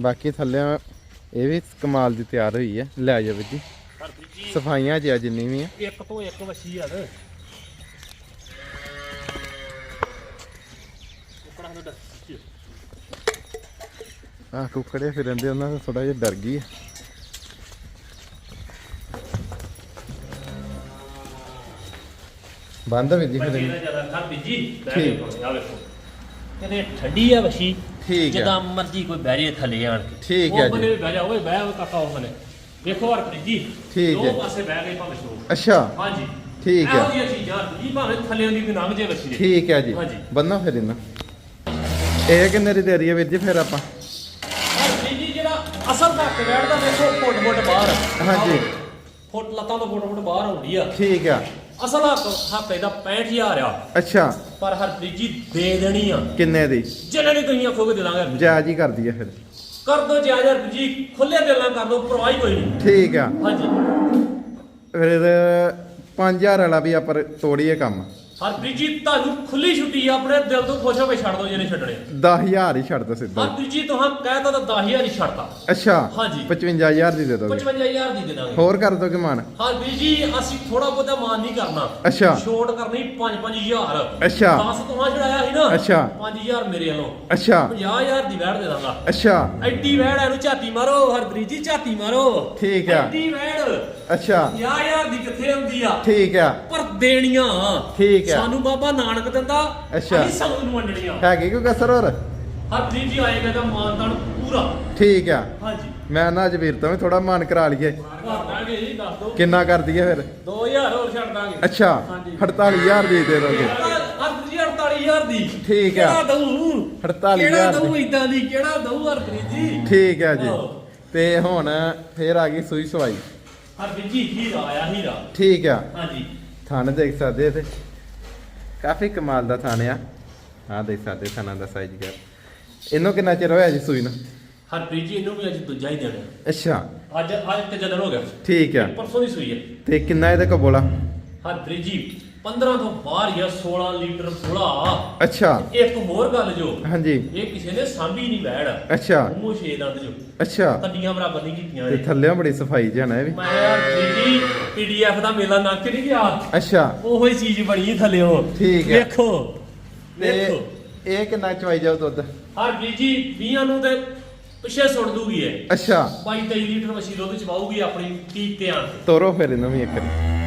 ਬਾਕੀ ਥੱਲੇ ਇਹ ਵੀ ਕਮਾਲ ਦੀ ਤਿਆਰ ਹੋਈ ਹੈ। ਲੈ ਜਾ। ਵੀਰ ਜੀ ਸਫਾਈਆਂ ਜੀ ਆ ਜਿੰਨੀ ਵੀ ਆ। ਇੱਕ ਤੋਂ ਇੱਕ ਵਸ਼ੀ ਆ। ਤੇ ਆ ਕੁੱਕੜੇ ਫਿਰੰਦੇ ਉਹਨਾਂ ਦਾ ਥੋੜਾ ਜਿਹਾ ਡਰ ਗਈ ਬੰਦ ਵੀ ਜੀ ਫਿਰ ਇਹਨੂੰ। ਦਾ ਜ਼ਿਆਦਾ ਆ ਵੇਖੋ ਕਹਿੰਦੇ ਠੰਡੀ ਆ ਵਸ਼ੀ ਠੀਕ ਹੈ। ਜਿੱਦਾਂ ਮਰਜ਼ੀ ਕੋਈ ਬਹਿ ਜੇ ਥੱਲੇ ਆਣ ਕੇ ਠੀਕ ਉਹ ਹੈ ਜੀ। ਬੰਦੇ ਵੀ ਬਹਿ ਜਾ ਓਏ ਬਹਿ ਓਏ ਕਾਕਾ ਉਹ ਬੰਦੇ ਦੇਖੋ ਹਰਪ੍ਰੀਤ ਜੀ ਠੀਕ ਦੋ ਹੈ। ਪਾਸੇ ਬਹਿ ਗਏ ਭਾਵੇਂ ਸ਼ੋ ਅੱਛਾ ਹਾਂਜੀ ਠੀਕ ਹੈ। ਇਹੋ ਜਿਹੀਆਂ ਚੀਜ਼ਾਂ ਜੀ ਭਾਵੇਂ ਥੱਲੇ ਦੀ ਵੀ ਲੰਘ ਜੇ ਵਸ਼ੀ ਦੇ ਠੀਕ ਹੈ ਜੀ ਹਾਂਜੀ। ਬੰਨਾ ਫਿਰ ਇਹਨਾਂ ਇਹ ਕਿੰਨੇ ਦੀ ਦੇ ਰਹੀ ਹੈ ਵੀਰ ਜੀ ਫਿਰ ਆਪਾਂ ਜੀ ਅਸਲ ਤੱਕ ਬੈਠਦਾ ਦੇਖੋ ਫੁੱਟ ਫੁੱਟ ਬਾਹਰ। ਹਾਂਜੀ। ਫੁੱਟ ਲੱਤਾਂ ਤੋਂ ਫੁੱਟ ਫੁੱਟ ਬਾਹਰ ਆਉਂਦੀ ਆ। ਠੀਕ ਆ। ਅਸਲ ਹੱਕ ਹੱਕ ਇਹਦਾ 65000 ਆ। ਅੱਛਾ। ਪਰ ਹਰਪ੍ਰੀਤ ਜੀ ਦੇ ਦੇਣੀ ਆ। ਕਿੰਨੇ ਦੀ? ਜਿੰਨੇ ਨੇ ਤੁਸੀਂ ਆਖੋਗੇ ਦੇ ਦਾਂਗੇ। ਹਰਪ੍ਰੀਤ ਜੀ। ਜਾਇਜ਼ ਹੀ ਕਰ ਦਈਏ ਫਿਰ। ਕਰ ਦੋ ਜਾਇਜ਼ ਹਰਪ੍ਰੀਤ ਜੀ ਖੁੱਲੇ ਦਿਲ ਨਾਲ ਕਰ ਦੋ ਪਰਵਾਹ ਹੀ ਕੋਈ ਨਹੀਂ। ਠੀਕ ਆ। ਹਾਂਜੀ। ਫਿਰ 5000 ਵਾਲਾ ਵੀ ਆਪਾਂ ਤੋੜੀਏ ਕੰਮ। ਹਰਪ੍ਰੀਤ ਜੀ ਤੁਹਾਨੂੰ ਖੁੱਲੀ ਛੁੱਟੀ ਆ ਆਪਣੇ ਦਿਲ ਤੋਂ ਖੁਸ਼ ਹੋ ਕੇ ਛੱਡ ਦੋ ਜਿਹਨੇ ਛੱਡਣੇ 10000 ਹੀ ਛੱਡ ਦੋ ਸਿੱਧਾ। ਹਰਪ੍ਰੀਤ ਜੀ ਤੁਹਾਂ ਕਹਿਤਾ ਤਾਂ 10000 ਹੀ ਛੱਡਤਾ। ਅੱਛਾ ਹਾਂਜੀ। 55000 ਦੀ ਦੇ ਦੋਗੇ। 55000 ਦੀ ਦੇ ਦਾਂਗੇ ਹੋਰ ਕਰ ਦੋਗੇ ਮਾਨ? ਹਰਪ੍ਰੀਤ ਜੀ ਅਸੀਂ ਥੋੜਾ ਬਹੁਤਾ ਮਾਨ ਨਹੀਂ ਕਰਨਾ। ਅੱਛਾ। ਛੋਟ ਕਰਨੀ 5-5000 ਅੱਛਾ। 10 ਤੁਹਾਂ ਛੜਾਇਆ ਸੀ ਨਾ। ਅੱਛਾ। 5000 ਮੇਰੇ ਵੱਲੋਂ। ਅੱਛਾ। 50000 ਦੀ ਵੈੜ ਦੇ ਦਾਂਗਾ। ਅੱਛਾ। ਐਡੀ ਵੈੜ ਇਹਨੂੰ ਝਾਤੀ ਮਾਰੋ ਹਰਪ੍ਰੀਤ ਜੀ ਝਾਤੀ ਮਾਰੋ। ਠੀਕ ਆ। ਐਡੀ ਵੈੜ ਅੱਛਾ। 50000 ਦੀ ਕਿੱਥੇ ਆਉਂਦੀ ਆ? ਠੀਕ ਆ। ਦੇਣੀਆਂ। ਠੀਕ ਆ। ਸਾਨੂੰ ਬਾਬਾ ਨਾਨਕ ਦਿੰਦਾ ਅੱਛਾ। ਅਸੀਂ ਸੰਗਤ ਨੂੰ ਵੰਡਣੀਆਂ। ਹੈਗੀ ਕੋਈ ਕਸਰ ਹੋਰ? ਹਰਪ੍ਰੀਤ ਜੀ ਆਏਗਾ ਤਾਂ ਮਾਨਦਾਨ ਪੂਰਾ। ਠੀਕ ਆ। ਹਾਂਜੀ। ਮੈਂ ਨਾ ਅੱਜ ਵੀਰ ਤੋਂ ਵੀ ਥੋੜਾ ਮਾਨ ਕਰਾ ਲਈਏ। ਕਰ ਦਾਂਗੇ ਜੀ ਦੱਸ ਦੋ ਕਿੰਨਾ ਕਰ ਦਈਏ ਫਿਰ? 2000 ਹੋਰ ਛੱਡ ਦਾਂਗੇ। ਅੱਛਾ ਹਾਂਜੀ। 48000 ਦੀ ਦੇ ਦੋਗੇ। ਹਰਪ੍ਰੀਤ ਜੀ 48000 ਦੀ। ਠੀਕ ਆ। ਕਿਹੜਾ ਦਊ? 48,000 ਕਿਹੜਾ ਦੀ। ਦਊ ਇਦਾਂ ਦੀ? ਕਿਹੜਾ ਦਊ ਹਰਪ੍ਰੀਤ ਜੀ? ਠੀਕ ਹੈ ਜੀ। ਆਹੋ। ਤੇ ਹੁਣ ਫੇਰ ਆ ਗਈ ਸੂਈ ਸਵਾਈ। ਹਰਪ੍ਰੀਤ ਜੀ ਹੀਰਾ ਆਇਆ ਹੀਰਾ। ਠੀਕ ਆ। ਹਾਂਜੀ। ਥਣ ਦੇਖ ਸਕਦੇ ਇੱਥੇ ਕਾਫੀ ਕਮਾਲ ਦਾ ਥਣ ਆ। ਆ ਦੇਖ ਸਕਦੇ ਥਣਾਂ ਦਾ ਸਾਈਜ਼ ਕਰ ਇਹਨੂੰ ਕਿੰਨਾ ਚਿਰ ਹੋਇਆ ਜੀ ਸੂਈ ਨੂੰ? ਹਰਪ੍ਰੀਤ ਜੀ ਇਹਨੂੰ ਵੀ ਅੱਜ ਦੂਜਾ ਹੀ ਦੇਣਾ ਅੱਛਾ। ਅੱਜ ਅੱਜ ਤੇ ਦਿਨ ਹੋ ਗਿਆ। ਠੀਕ ਆ। ਪਰਸੋਂ ਦੀ ਸੂਈ ਹੈ ਤੇ ਕਿੰਨਾ ਇਹਦੇ ਕੋਲ ਬੋਲਾ? ਹਰਪ੍ਰੀਤ ਜੀ 15 ਤੋਂ ਬਾਹਰ ਆ 16 ਲੀਟਰ ਬੁਲਾ। ਅੱਛਾ। ਇੱਕ ਹੋਰ ਗੱਲ ਜੋ ਹਾਂਜੀ। ਇਹ ਕਿਸੇ ਨੇ ਸਾਂਭੀ ਨਹੀਂ ਬੈੜ। ਅੱਛਾ। ਮੂੰਹ ਛੇ ਦੰਦ ਜੋ। ਅੱਛਾ। ਕੱਡੀਆਂ ਬਰਾਬਰ ਨਹੀਂ ਕੀਤੀਆਂ ਤੇ ਥੱਲੇੋਂ ਬੜੀ ਸਫ਼ਾਈ ਜਾਣਾ ਇਹ ਵੀ। ਮੈਂ ਜੀ ਪੀਡੀਐਫ ਦਾ ਮੇਲਾ ਨੱਕ ਨਹੀਂ ਗਿਆ? ਅੱਛਾ। ਉਹੋ ਹੀ ਚੀਜ਼ ਬਣੀ ਥੱਲਿਓ ਠੀਕ ਹੈ। ਵੇਖੋ। ਤੇ ਵੇਖੋ। ਇਹ ਕਿੰਨਾ ਚਵਾਈ ਜਾਊ ਦੁੱਧ? ਹਰਪ੍ਰੀਤ ਜੀ 20 ਨੂੰ ਤੇ ਪਿੱਛੇ ਸੁੱਟ ਦੂਗੀ ਇਹ। ਅੱਛਾ। 22 23 ਲੀਟਰ ਮੱਛੀ ਦੁੱਧ ਚਵਾਉਗੀ ਆਪਣੀ ਕੀਕ ਤੇ ਆਣ ਕੇ। ਤੋਰੋ ਫਿਰ ਇਹਨੂੰ ਵੀ ਇੱਕ ਵਾਰੀ।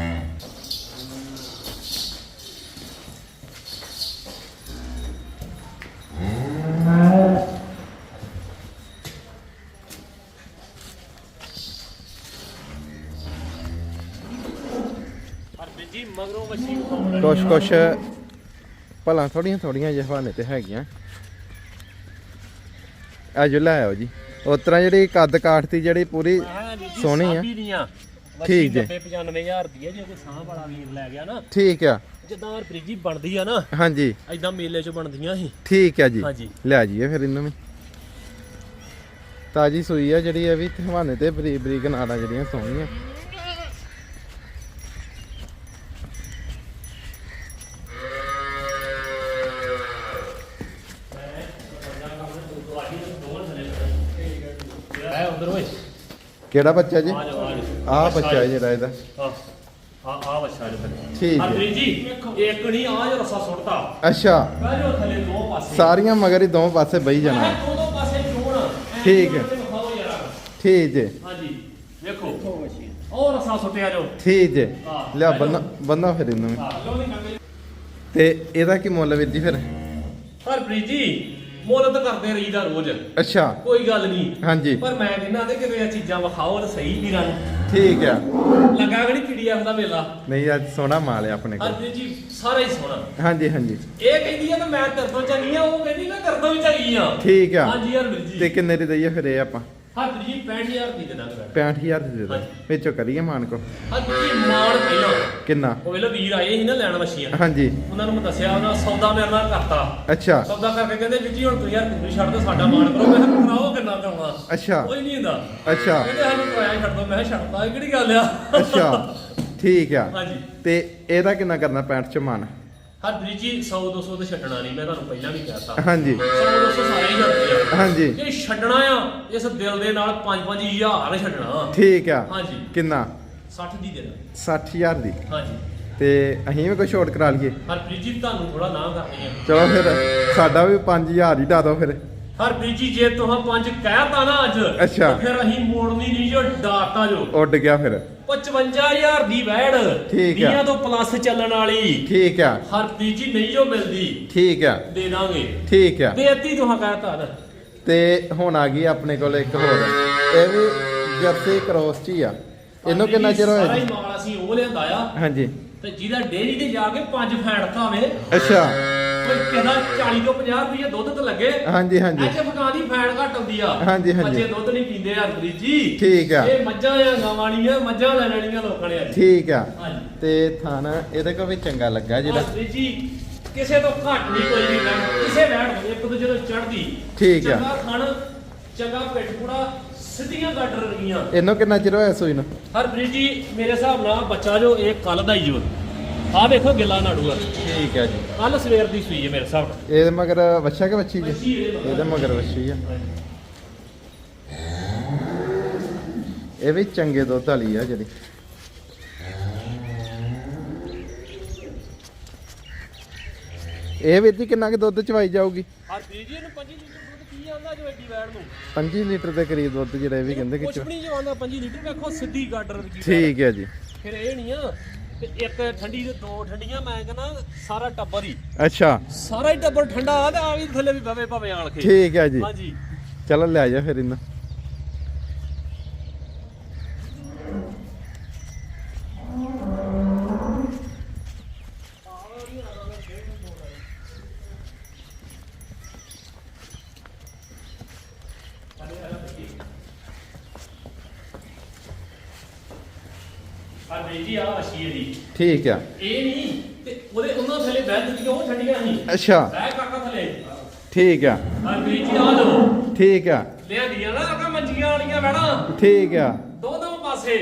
ਕੁਛ ਭਲਾ ਥੋੜੀਆਂ ਥੋੜੀਆਂ ਜਿਹੇ ਹਵਾਨੇ ਤੇ ਹੈਗੀਆਂ। ਆਜੋ ਲੈ ਆਓ ਜੀ। ਉਸ ਤਰ੍ਹਾਂ ਜਿਹੜੀ ਕੱਦ ਕਾਠਤੀ ਜਿਹੜੀ ਪੂਰੀ ਸੋਹਣੀ ਆ। ਠੀਕ ਜੇ। 95000 ਦੀ ਹੈ ਜੇ ਕੋਈ ਸਾਹ ਵਾਲਾ ਵੀਰ ਲੈ ਗਿਆ ਨਾ। ਠੀਕ ਆ। ਜਿੱਦਾਂ ਹਰਪ੍ਰੀਤ ਜੀ ਬਣਦੀ ਆ ਨਾ ਹਾਂਜੀ। ਐਦਾਂ ਮੇਲੇ 'ਚ ਬਣਦੀਆਂ ਸੀ। ਠੀਕ ਆ ਜੀ। ਲੈ ਜਾਈਏ ਫਿਰ ਇਹਨੂੰ ਵੀ। ਤਾਜੀ ਸੂਈ ਆ ਜਿਹੜੀ ਇਹ ਵੀ ਹਵਾਨੇ ਤੇ ਬਰੀਕ ਬਰੀਕ ਨਾੜਾਂ ਜਿਹੜੀਆਂ ਸੋਹਣੀਆਂ ਐ ਉਧਰ ਓਏ ਕਿਹੜਾ ਬੱਚਾ ਜੀ? ਆ ਆਹ ਬੱਚਾ ਹੈ ਜਿਹੜਾ ਇਹਦਾ। ਆ ਆ ਬੱਚਾ ਜੋ ਠੀਕ ਹੈ। ਜੀ ਇੱਕ ਨਹੀਂ ਆ ਜੋ ਰਸਾ ਸੁੱਟਦਾ ਅੱਛਾ। ਪਹਿਲੇ ਉਹ ਥੱਲੇ ਦੋ ਪਾਸੇ। ਸਾਰੀਆਂ ਮਗਰ ਹੀ ਦੋ ਪਾਸੇ ਬਈ ਜਾਣਾ। ਦੋ ਪਾਸੇ ਚੋਣ। ਠੀਕ ਹੈ। ਠੀਕ ਜੇ ਹਾਂਜੀ ਵੇਖੋ। ਉਹ ਰਸਾ ਸੁੱਟਿਆ ਜੋ। ਠੀਕ ਜੇ ਹਾਂ, ਲਿਆ। ਬੰਨਾ ਬੰਨਾ ਫਿਰ ਇਹਨੂੰ। ਤੇ ਇਹਦਾ ਕੀ ਮੁੱਲ ਵੀਰ ਜੀ ਫਿਰ? ਹਰਪ੍ਰੀਤ ਜੀ ਤਾਂ ਕਰਦੇ ਰਹੀਦਾ ਰੋਜ਼। ਅੱਛਾ। ਕੋਈ ਗੱਲ ਨਹੀਂ। ਹਾਂਜੀ। ਪਰ ਮੈਂ ਕਹਿੰਦਾ ਤੇ ਕਿ ਇਹ ਚੀਜ਼ਾਂ ਵਿਖਾਓ ਤਾਂ ਸਹੀ ਵੀਰਾਂ ਨੂੰ ਠੀਕ ਆ। ਲੱਗਾ ਕਿ ਨਹੀਂ ਪੀਡੀਐਫ ਦਾ ਮੇਲਾ? ਨਹੀਂ ਅੱਜ ਸੋਹਣਾ ਮਾਲ ਹੈ ਆਪਣੇ ਕੋਲ। ਹਰਪ੍ਰੀਤ ਜੀ ਸਾਰਾ ਹੀ ਸੋਹਣਾ। ਹਾਂਜੀ ਹਾਂਜੀ। ਇਹ ਕਹਿੰਦੀ ਆ ਕਿ ਮੈਂ ਤੋਂ ਚੰਗੀ ਆ ਉਹ ਕਹਿੰਦੀ ਮੈਂ ਤੋਂ ਵੀ ਚੰਗੀ ਆ। ਠੀਕ ਆ। ਹਾਂਜੀ ਹਰਪ੍ਰੀਤ ਜੀ। ਤੇ ਕਿੰਨੇ ਦੀ ਦਈਏ ਫਿਰ ਇਹ ਆਪਾਂ? ਹਰਪ੍ਰੀਤ ਜੀ 65000 ਦੀ ਦੇ ਦਾਂਗੇ 65000 ਦੀ ਦੇ ਦੋ। ਵਿੱਚੋਂ ਕਰੀਏ ਮਾਨ ਕੋ? ਹਰਪ੍ਰੀਤ ਜੀ ਮਾਣ ਪਹਿਲਾਂ। ਕਿੰਨਾ? ਉਹ ਵੇਲੇ ਵੀਰ ਆਏ ਸੀ ਨਾ ਲੈਣ ਮੱਛੀਆਂ। ਹਾਂਜੀ। ਉਹਨਾਂ ਨੂੰ ਮੈਂ ਦੱਸਿਆ ਉਹਨਾਂ ਸੌਦਾ ਮੇਰੇ ਨਾਲ ਕਰਤਾ। ਅੱਛਾ। ਸੌਦਾ ਕਰਕੇ ਕਹਿੰਦੇ ਵੀ ਜੀ ਹੁਣ ਤੁਸੀਂ ਯਾਰ ਤੁਸੀਂ ਛੱਡ ਦਿਓ ਸਾਡਾ ਮਾਣ ਕਰੋ। ਮੈਂ ਕਿਹਾ ਕਰਾਓ ਕਿੰਨਾ ਕਰਾਉਣਾ? ਅੱਛਾ। ਕੋਈ ਨਹੀਂ ਹੁੰਦਾ। ਅੱਛਾ। ਕਹਿੰਦੇ ਸਾਨੂੰ ਕਿਰਾਇਆ ਛੱਡ ਦੋ ਮੈਂ ਕਿਹਾ ਛੱਡਦਾ ਕਿਹੜੀ ਗੱਲ ਆ? ਅੱਛਾ। ਠੀਕ ਆ। ਹਾਂਜੀ। ਤੇ ਇਹਦਾ ਕਿੰਨਾ ਕਰਨਾ 65 ਚ ਮਾਨ? ਹਰਪ੍ਰੀਤ ਜੀ 100 200 ਤੇ ਛੱਡਣਾ ਨਹੀਂ ਮੈਂ ਤੁਹਾਨੂੰ ਪਹਿਲਾਂ ਵੀ ਕਹਿਤਾ। ਹਾਂਜੀ। 100 200 ਸਾਰੇ ਹੀ ਛੱਡਦੇ ਆ। ਹਾਂਜੀ। ਜੇ ਛੱਡਣਾ ਆ ਇਸ ਦਿਲ ਦੇ ਨਾਲ 5 ਹਜ਼ਾਰ ਛੱਡਣਾ। ਠੀਕ ਆ। ਹਾਂਜੀ। ਕਿੰਨਾ? 60 ਦੀ ਦੇ ਦਾਂ 60000 ਦੀ। ਹਾਂਜੀ। ਤੇ ਅਸੀਂ ਵੀ ਕੋਈ ਛੋਟ ਕਰਾ ਲਈਏ? ਹਰਪ੍ਰੀਤ ਜੀ ਤੁਹਾਨੂੰ ਥੋੜਾ ਨਾ ਕਰਨੀ ਆ। ਚਲੋ ਫਿਰ ਸਾਡਾ ਵੀ 5000 ਹੀ ਡਾ ਦਿਓ ਫਿਰ। ਹਰਪ੍ਰੀਤ ਜੀ ਜੇ ਤੁਹਾਂ ਪੰਜ ਕਹਿਤਾ ਨਾ ਅੱਜ ਅੱਛਾ। ਤਾਂ ਫਿਰ ਅਸੀਂ ਮੋੜਨੀ ਨਹੀਂ ਜੋ ਡਾਟਾ ਜੋ। ਉੱਡ ਗਿਆ ਫਿਰ। 55000 ਦੀ ਵੈੜ ਠੀਕ ਆ। 20 ਤੋਂ ਪਲੱਸ ਚੱਲਣ ਵਾਲੀ। ਠੀਕ ਆ। ਹਰਪ੍ਰੀਤ ਜੀ ਨਹੀਂ ਜੋ ਮਿਲਦੀ ਠੀਕ ਆ। ਦੇ ਦਾਂਗੇ। ਠੀਕ ਆ। ਦੇਤੀ ਤੁਹਾਂ ਕਹਿਤਾ ਨਾ ਤੇ ਹੁਣ ਆ ਗਈ ਆਪਣੇ ਕੋਲ ਇੱਕ ਹੋਰ। ਇਹ ਵੀ ਜਰਸੀ ਕ੍ਰੋਸ ਚ ਹੀ ਆ। ਇਹਨੂੰ ਕਿੰਨਾ ਚਿਰ ਸਾਰਾ ਹੋਇਆ ਹੀ ਜੀ? ਮਾਲ ਅਸੀਂ ਉਹ ਲਿਆਂਦਾ ਆ। ਹਾਂਜੀ। ਤੇ ਜਿਹਦਾ ਡੇਰੀ ਤੇ ਜਾ ਕੇ ਪੰਜ ਫੈਂਟਤਾ ਹੋਵੇ ਅੱਛਾ। ਕੋਈ ਕਿਹਦਾ 40 ਤੋਂ 50 ਰੁਪਏ ਦੁੱਧ ਤੇ ਲੱਗੇ ਹਾਂਜੀ ਹਾਂਜੀ। ਐਚ ਫਕਾਂ ਦੀ ਫੈਟ ਘੱਟ ਹੁੰਦੀ ਆ। ਹਾਂਜੀ, ਹਾਂਜੀ। ਬੱਚੇ ਦੁੱਧ ਨਹੀਂ ਪੀਂਦੇ ਹਰਪ੍ਰੀਤ ਜੀ। ਠੀਕ ਆ। ਇਹ ਮੱਝਾਂ ਆ ਗਾਵਾਂ ਨਹੀਂ ਆ ਮੱਝਾਂ ਲੈ ਲੈਣੀਆਂ ਲੋਕਾਂ ਨੇ। ਠੀਕ ਆ। ਹਾਂਜੀ। ਤੇ ਥਾਣਾ ਇਹਦੇ ਵੀ ਚੰਗਾ ਲੱਗਾ ਜਿਹੜਾ ਹਰਪ੍ਰੀਤ ਜੀ ਕਿਸੇ ਤੋਂ ਘੱਟ ਨਹੀਂ ਕੋਈ ਵੀ ਵੈਣ ਕਿਸੇ ਵੈਣ ਇੱਕ ਦੂਜੇ ਤੋਂ ਚੜਦੀ ਠੀਕ ਆ। ਚੰਗਾ ਖਾਣ ਚੰਗਾ ਪਿੱਠ ਪੂੜਾ ਸਿੱਧੀਆਂ ਗੱਡਰ ਰਹੀਆਂ। ਇਹਨੂੰ ਕਿੰਨਾ ਚਿਰ ਹੋਇਆ ਸੂਈ ਨੂੰ? ਹਰਪ੍ਰੀਤ ਜੀ ਮੇਰੇ ਹਿਸਾਬ ਨਾਲ ਬੱਚਾ ਜੋ ਇਹ ਕੱਲ ਦਾ ਹੀ ਜੋ। ਆ ਵੇਖੋ ਗਿੱਲਾ ਨਾੜੂਆ। ਠੀਕ ਆ ਜੀ। ਕੱਲ ਸਵੇਰ ਦੀ ਸੂਈ ਹੈ ਮੇਰੇ ਹਿਸਾਬ ਨਾਲ। ਇਹਦੇ ਮਗਰ ਵੱਛਾ ਕਿ ਵੱਛੀ ਜੀ? ਇਹਦੇ ਮਗਰ। ਵੱਛੀ ਆ। ਇਹ ਵੀ ਚੰਗੇ ਦੁੱਧ ਵਾਲੀ ਆ ਜਿਹੜੀ। ਇਹ ਜੀ ਕਿੰਨਾ ਕੁ ਦੁੱਧ ਚਵਾਈ ਜਾਊਗੀ? ਹਰਪ੍ਰੀਤ ਜੀ ਇਹਨੂੰ 25 ਲੀਟਰ ਦੁੱਧ ਕੀ ਆਉਂਦਾ ਜੋ ਐਡੀ ਵੈਣ ਨੂੰ? 25 ਲੀਟਰ ਦੇ ਕਰੀਬ ਦੁੱਧ ਜਿਹੜਾ ਇਹ ਵੀ ਕਹਿੰਦੇ ਕਿ ਕੁਛ ਨਹੀਂ ਜੋ ਆਉਂਦਾ 25 ਲੀਟਰ ਵੇਖੋ ਸਿੱਧੀ ਗਾਡਰ ਵੈਣ। ਠੀਕ ਹੈ ਜੀ। ਫਿਰ ਇਹ ਨਹੀਂ ਆ ਤੇ ਇੱਕ ਠੰਡੀ ਤੇ ਦੋ ਠੰਡੀਆਂ ਮੈਂ ਕਹਿੰਦਾ ਸਾਰਾ ਟੱਬਰ ਹੀ। ਅੱਛਾ। ਸਾਰਾ ਹੀ ਟੱਬਰ ਠੰਡਾ ਆ ਤੇ ਆ ਵੀ ਥੱਲੇ ਵੀ ਬਵੇ ਭਾਵੇਂ ਆਣ ਕੇ। ਠੀਕ ਹੈ ਜੀ। ਹਾਂਜੀ। ਚਲੋ ਲੈ ਜਾ ਫਿਰ ਇਹਨਾਂ। ਜੀ ਆ ਠੀਕ ਆ। ਇਹ ਨਹੀਂ ਤੇ ਉਹਦੇ ਉਹਨਾਂ ਥੱਲੇ ਬਹਿ ਦਿੱਤੀਆਂ ਉਹ ਠੰਡੀਆਂ ਸੀ ਅੱਛਾ। ਬਹਿ ਕਾਕਾ ਥੱਲੇ। ਠੀਕ ਆ। ਜੀ ਆ ਲੋ ਠੀਕ ਆ। ਲਿਆਂਦੀਆਂ ਨਾ ਆਕਾ ਮੰਜੀਆਂ ਵਾਲੀਆਂ ਬਹਿਣਾ ਠੀਕ ਆ। ਦੋ ਦੋ ਪਾਸੇ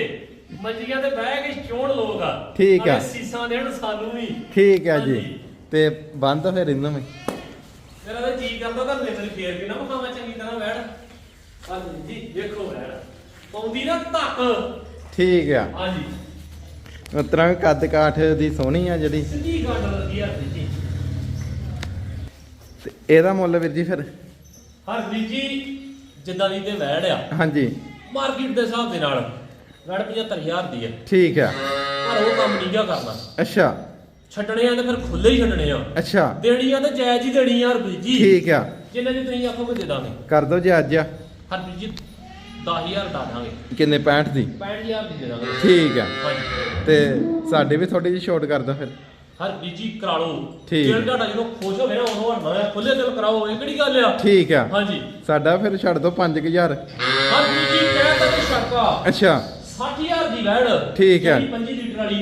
ਮੰਜੀਆਂ ਤੇ ਬਹਿ ਕੇ ਚੋਣ ਲੋਕ ਆ। ਠੀਕ ਆ। ਸੀਸਾਂ ਦੇਣ ਸਾਨੂੰ ਵੀ। ਠੀਕ ਆ ਜੀ। ਤੇ ਬੰਦ ਫਿਰ ਇਹਨਾਂ ਵਿੱਚ? ਮੇਰਾ ਤਾਂ ਜੀ ਕਰਦਾ ਤਾਂ ਮੇਰੇ ਲਈ ਫੇਰ ਕੇ ਨਾ ਮਖਾਵਾ ਚੰਗੀ ਤਰ੍ਹਾਂ ਬੈਠ ਹਾਂਜੀ ਜੀ ਦੇਖੋ ਬੈਠ ਪਾਉਂਦੀ ਨਾ ਧੱਕ ਠੀਕ ਆ। ਹਾਂਜੀ। ਵੀ ਕੱਦ ਕਾਠ ਦੀ ਸੋਹਣੀ ਆ ਜਿਹੜੀ। ਸਿੱਧੀ ਗੱਲ ਜੀ। ਤੇ ਇਹਦਾ ਮੁੱਲ ਵੀਰ ਜੀ ਫਿਰ? ਹਰਪ੍ਰੀਤ ਜੀ ਜਿੱਦਾਂ ਦੀ ਤੇ ਵੈੜ ਆ। ਹਾਂਜੀ। ਮਾਰਕੀਟ ਦੇ ਹਿਸਾਬ ਦੇ ਨਾਲ ਵੈੜ 75000 ਦੀ ਆ। ਠੀਕ ਆ। ਪਰ ਉਹ ਕੰਮ ਨਹੀਂ ਗਾ ਕਰਨਾ। ਅੱਛਾ। ਛੱਡਣੇ ਆ ਤੇ ਫਿਰ ਖੁੱਲੇ ਹੀ ਛੱਡਣੇ ਆ। ਅੱਛਾ। ਦੇਣੀ ਆ ਤੇ ਜਾਇਜ਼ ਹੀ ਦੇਣੀ ਆ ਹਰਪ੍ਰੀਤ ਜੀ। ਠੀਕ ਆ। ਜਿੰਨੇ ਦੀ ਤੁਸੀਂ ਆਖੋਗੇ ਦੇ ਦਾਂਗੇ। ਕਰ ਦੋ ਜੀ ਅੱਜ ਆ ਹਰਪ੍ਰੀਤ ਜੀ 10000 ਦਾ ਦਾਂਗੇ। ਕਿੰਨੇ 65 ਦੀ? 65000 ਦੀ ਦੇ ਦਾਂਗੇ। ਠੀਕ ਆ। ਹਾਂਜੀ। ਤੇ ਸਾਡੇ ਵੀ ਥੋੜੀ ਜਿਹੀ ਛੋਟ ਕਰ ਦੋ ਫਿਰ। ਹਰ ਬੀਜੀ ਕਰਾ ਲਓ ਠੀਕ। ਦਿਲ ਤੁਹਾਡਾ ਜਦੋਂ ਖੁਸ਼ ਹੋਵੇ ਨਾ ਉਦੋਂ ਹਟਣਾ ਹੈ ਖੁੱਲੇ ਦਿਲ ਕਰਾਓ ਇਹ ਕਿਹੜੀ ਗੱਲ ਆ? ਠੀਕ ਆ। ਹਾਂਜੀ। ਸਾਡਾ ਫਿਰ ਛੱਡ ਦੋ 5000 ਹਰ ਬੀਜੀ ਕਹਿੰਦਾ ਤੇ ਸ਼ਰਕਾ ਅੱਛਾ। 60000 ਦੀ ਵੈੜ ਠੀਕ ਆ। ਜਿਹੜੀ 25 ਲੀਟਰ ਵਾਲੀ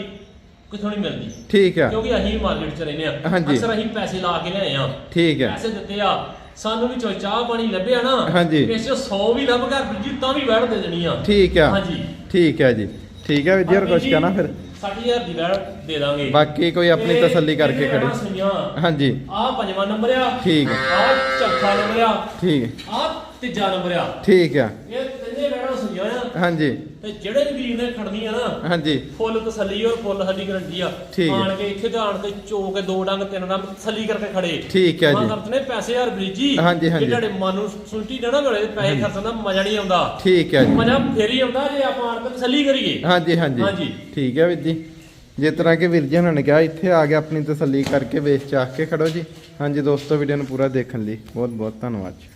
ਕਿਥੋਂ ਨਹੀਂ ਮਿਲਦੀ? ਠੀਕ ਆ। ਕਿਉਂਕਿ ਅਸੀਂ ਮਾਰਕੀਟ 'ਚ ਰਹਿੰਦੇ ਆ। ਹਾਂਜੀ। ਅਕਸਰ ਅਸੀਂ ਪੈਸੇ ਲਾ ਕੇ ਲਿਆਏ ਆ। ਠੀਕ ਆ। ਪੈਸੇ ਦਿੱਤੇ ਆ। ਸਾਨੂੰ ਵੀ ਚੋ ਚਾਹ ਪਾਣੀ ਲੱਭਿਆ ਨਾ ਹਾਂਜੀ। ਇਸ 'ਚ 100 ਵੀ ਲੱਭ ਗਿਆ ਬੀਜੀ ਤਾਂ ਵੀ ਵੈੜ ਦੇ ਦੇਣੀ ਆ। ਠੀਕ ਆ। ਹਾਂਜੀ। ਠੀਕ ਆ ਜੀ। ਠੀਕ ਆ ਵੀਰ ਜੀ ਹੋਰ ਕੁਛ ਕਹਿਣਾ ਫਿਰ? 60000 ਦੀ ਵੈੜ ਦੇ ਦਾਂਗੇ। ਬਾਕੀ ਕੋਈ ਆਪਣੀ ਤਸੱਲੀ ਕਰਕੇ ਖੜੀ। ਹਾਂਜੀ। ਆਹ ਪੰਜਵਾਂ ਨੰਬਰ ਆ ਠੀਕ ਹੈ। ਆਹ ਚੌਥਾ ਨੰਬਰ ਆ ਠੀਕ ਆਹ ਤੀਜਾ ਨੰਬਰ ਆ। ਠੀਕ ਆ ਇਹ ਆ ਹਾਂਜੀ। ਤੇ ਜਿਹੜੇ ਵੀ ਵੀਰ ਨੇ ਖੜਨੀਆਂ ਨਾ ਹਾਂਜੀ। ਫੁੱਲ ਤਸੱਲੀ ਔਰ ਫੁੱਲ ਸਾਡੀ ਗਰੰਟੀ ਆ। ਠੀਕ ਹੈ। ਆਣ ਕੇ ਇੱਥੇ ਤੇ ਆਣ ਕੇ ਚੋ ਕੇ ਦੋ ਡੰਗ ਤਿੰਨ ਡੰਗ ਤਸੱਲੀ ਕਰਕੇ ਖੜੇ। ਠੀਕ ਹੈ ਜੀ। ਮਾਂ ਕਰਤ ਨੇ ਪੈਸੇ ਹਰ ਬਰੀਜੀ ਹਾਂਜੀ, ਹਾਂਜੀ। ਤੁਹਾਡੇ ਮਨ ਨੂੰ ਸੁਲਟੀ ਨਾ ਮਿਲੇ ਪੈਸੇ ਖਰਚਣ ਦਾ ਮਜ਼ਾ ਨਹੀਂ ਆਉਂਦਾ। ਠੀਕ ਆ ਜੀ। ਮਜ਼ਾ ਫੇਰ ਹੀ ਆਉਂਦਾ ਜੇ ਆਪਾਂ ਆਣ ਕੇ ਤਸੱਲੀ ਕਰੀਏ। ਹਾਂਜੀ ਹਾਂਜੀ। ਹਾਂਜੀ। ਠੀਕ ਹੈ ਵੀਰ ਜੀ। ਜਿਸ ਤਰ੍ਹਾਂ ਕਿ ਵੀਰ ਜੀ ਉਹਨਾਂ ਨੇ ਕਿਹਾ ਇੱਥੇ ਆ ਕੇ ਆਪਣੀ ਤਸੱਲੀ ਕਰਕੇ ਵੇਚ ਚਾਹ ਕੇ ਖੜੋ ਜੀ। ਹਾਂਜੀ ਦੋਸਤੋ ਵੀਡੀਓ ਨੂੰ ਪੂਰਾ ਦੇਖਣ ਲਈ ਬਹੁਤ ਬਹੁਤ ਧੰਨਵਾਦ ਜੀ।